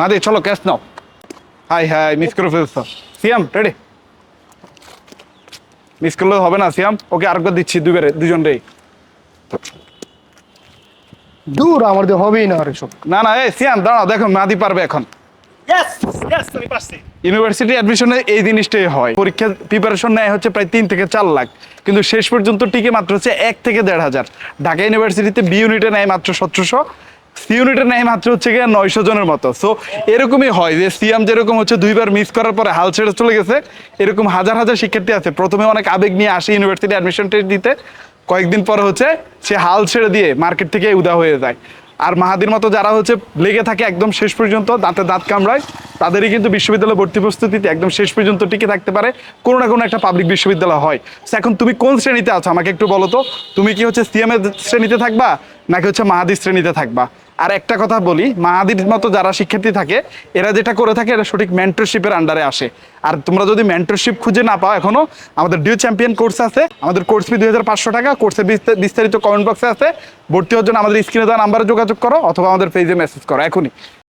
মাদি চলো ক্যাশ নাও। হাই হাই মিস করে ফেলছো। সিয়াম রেডি মিস করলে হবে না সিয়াম। ওকে আরেকবার দিচ্ছি দুবারে দুজন রে দূর আমার দিয়ে হবেই না এসব। না না এই সিয়াম দাঁড়াও দেখো মাদি পারবে এখন। ইউনিভার্সিটি অ্যাডমিশনে এই জিনিসটাই হয়। পরীক্ষা প্রিপারেশন নেয় হচ্ছে প্রায় তিন থেকে চার লাখ। কিন্তু শেষ পর্যন্ত টিকে মাত্র হচ্ছে এক থেকে দেড় হাজার। ঢাকা ইউনিভার্সিটিতে বি ইউনিটে নেয় মাত্র সতেরোশো। সি ইউনিটে নেয় মাত্র হচ্ছে গিয়ে নয়শো জনের মতো। সো এরকমই হয় যে সিএম যেরকম হচ্ছে দুইবার মিস করার পরে হাল ছেড়ে চলে গেছে, এরকম হাজার হাজার শিক্ষার্থী আছে। প্রথমে অনেক আবেগ নিয়ে আসে ইউনিভার্সিটি অ্যাডমিশন টেস্ট দিতে, কয়েকদিন পরে হচ্ছে সে হাল ছেড়ে দিয়ে মার্কেট থেকে উদা হয়ে যায়। আর মাহাদির মতো যারা হচ্ছে লেগে থাকে একদম শেষ পর্যন্ত, দাঁতে দাঁত কামড়ায়, তাদেরই কিন্তু বিশ্ববিদ্যালয় ভর্তি প্রস্তুতিতে একদম শেষ পর্যন্ত টিকে থাকতে পারে। কোনো না কোনো একটা পাবলিক বিশ্ববিদ্যালয় হয়। এখন তুমি কোন শ্রেণীতে আছো? আমাকে একটু বলো তো। তুমি কি হচ্ছে সিএম এর শ্রেণীতে থাকবা, নাকি হচ্ছে মাহাদির শ্রেণীতে থাকবা? আর একটা কথা বলি মাহাদির মতো যারা শিক্ষার্থী থাকে, এরা যেটা করে থাকে এরা সঠিক মেন্টরশিপের আন্ডারে আসে। আর তোমরা যদি মেন্টরশিপ খুঁজে না পাও এখনও, আমাদের ডিউ চ্যাম্পিয়ন কোর্স আছে, আমাদের কোর্স ফি দুই হাজার পাঁচশো টাকা কোর্সের বিস্তারিত কমেন্ট বক্সে আছে। ভর্তি হওয়ার জন্য আমাদের স্ক্রিনে দেওয়া নাম্বারে যোগাযোগ করো, অথবা আমাদের পেজে মেসেজ করো, এখনই।